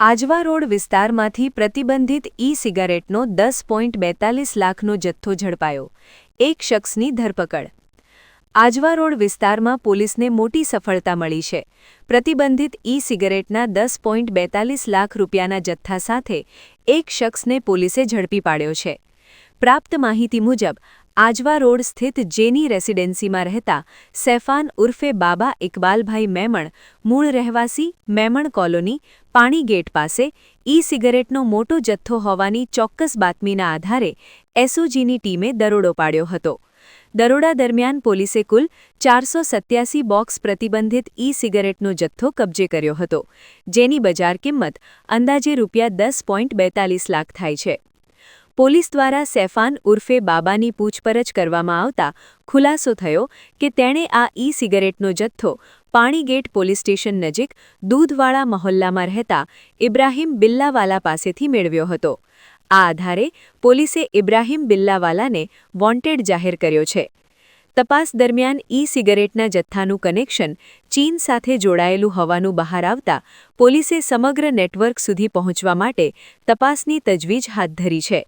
Ajwa road વિસ્તારમાંથી પ્રતિબંધિત ઈ સિગારેટનો દસ પોઈન્ટ બેતાલીસ લાખનો જથ્થો ઝડપાયો, એક શખ્સની ધરપકડ. આજવા રોડ વિસ્તારમાં પોલીસને મોટી સફળતા મળી છે. પ્રતિબંધિત ઈ સિગારેટના દસ પોઈન્ટ બેતાલીસ લાખ રૂપિયાના જથ્થા સાથે એક શખ્સને પોલીસે ઝડપી પાડ્યો છે. પ્રાપ્ત માહિતી મુજબ આજવા રોડ સ્થિત જેની રેસિડેન્સીમાં રહેતા સૈફાન ઉર્ફે બાબા ઇકબાલભાઈ મેમણ, મૂળ રહેવાસી મેમણ કોલોની, પાણી ગેટ પાસે ઈ સિગરેટનો મોટો જથ્થો હોવાની ચોક્કસ બાતમીના આધારે એસઓજીની ટીમે દરોડો પાડ્યો હતો. દરોડા દરમિયાન પોલીસે કુલ ચારસો સત્યાસી બોક્સ પ્રતિબંધિત ઈ સિગરેટનો જથ્થો કબજે કર્યો હતો, જેની બજાર કિંમત અંદાજે રૂપિયા દસ લાખ થાય છે. પોલીસ દ્વારા સેફાન ઉર્ફે બાબાની પૂછપરછ કરવામાં આવતા ખુલાસો થયો કે તેણે આ ઈ સિગરેટનો જથ્થો પાણીગેટ પોલીસ સ્ટેશન નજીક દૂધવાળા મહોલ્લામાં રહેતા ઇબ્રાહીમ બિલ્લાવાલા પાસેથી મેળવ્યો હતો. આ આધારે પોલીસે ઇબ્રાહીમ બિલ્લાવાલાને વોન્ટેડ જાહેર કર્યો છે. તપાસ દરમિયાન ઈ સિગરેટના જથ્થાનું કનેક્શન ચીન સાથે જોડાયેલું હોવાનું બહાર આવતા પોલીસે સમગ્ર નેટવર્ક સુધી પહોંચવા માટે તપાસની તજવીજ હાથ ધરી છે.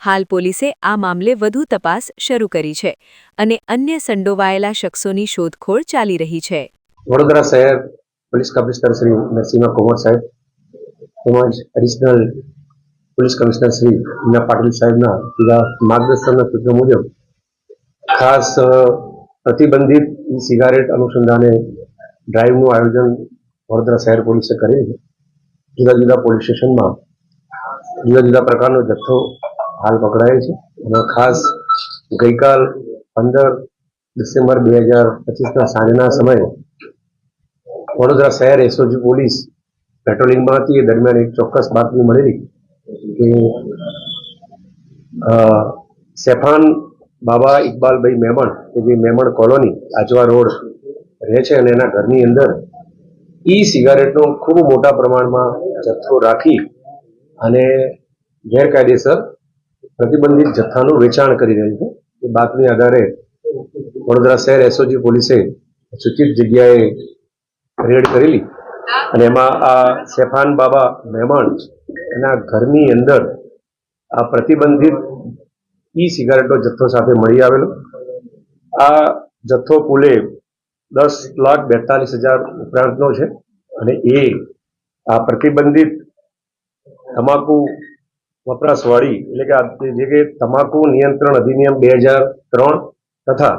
હાલ પોલીસે આ મામલે વધુ તપાસ શરૂ કરી છે અને અન્ય સંડોવાયેલા શખ્સોની શોધખોળ ચાલી રહી છે. વડોદરા શહેર પોલીસ કમિશનર શ્રી નરસિંહ કુમાર સાહેબ તેમજ additional police commissioner Shri Meena Patil સાહેબના જુદા માર્ગદર્શનના સૂચનો મુજબ ખાસ પ્રતિબંધિત સિગારેટ અનુસંધાને ડ્રાઈવનું આયોજન વડોદરા શહેર પોલીસે કરેલ જુદા જુદા પોલીસ સ્ટેશનમાં જુદા જુદા પ્રકારનો જથ્થો હાલ પકડાયેલ છે. અને ખાસ ગઈકાલ પંદર ડિસેમ્બર બે હજાર પચીસના સાંજના સમયે વડોદરા શહેર એસઓજી પોલીસ પેટ્રોલિંગમાં હતી એ દરમિયાન એક ચોક્કસ બાતમી મળેલી કે સેફાન બાબા ઇકબાલભાઈ મેમણ, કે જે મેમણ કોલોની આજવા રોડ રહે છે અને એના ઘરની અંદર ઈ સિગારેટનો ખૂબ મોટા પ્રમાણમાં જથ્થો રાખી અને ગેરકાયદેસર પ્રતિબંધિત જથ્થાનું વેચાણ કરી રહ્યું છે. એ બાતમી આધારે વડોદરા શહેર એસઓજી પોલીસે સૂચિત જગ્યાએ રેડ કરેલી અને એમાં આ સેફાન બાબા મહેમાન એના ઘરની અંદર આ પ્રતિબંધિત ઈ સિગારેટનો જથ્થો સાથે મળી આવેલો. આ જથ્થો કુલે દસ લાખ બેતાલીસ હજાર ઉપરાંતનો છે અને એ આ પ્રતિબંધિત તમાકુ વપરાશવાળી, એટલે કે જે કે તમાકુ નિયંત્રણ અધિનિયમ બે હજાર ત્રણ તથા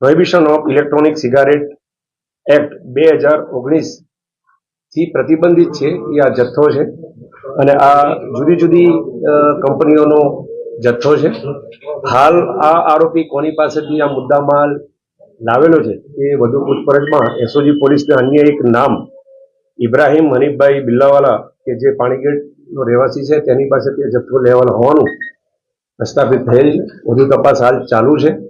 prohibition of electronic cigarette act બે હજાર ઓગણીસથી પ્રતિબંધિત છે, એ આ જથ્થો છે. અને આ જુદી જુદી કંપનીઓનો જથ્થો છે. હાલ આ આરોપી કોની પાસેથી આ મુદ્દામાલ લાવેલો છે, એ વધુ પૂછપરછમાં એસઓજી પોલીસને અન્ય એક નામ, ઇબ્રાહીમ હનીફભાઈ બિલ્લાવાલા, કે જે પાણીગેટનો રહેવાસી છે, તેની પાસેથી આ જથ્થો લેવાનો હોવાનું પ્રસ્થાપિત થયેલ છે. વધુ તપાસ હાલ ચાલુ છે.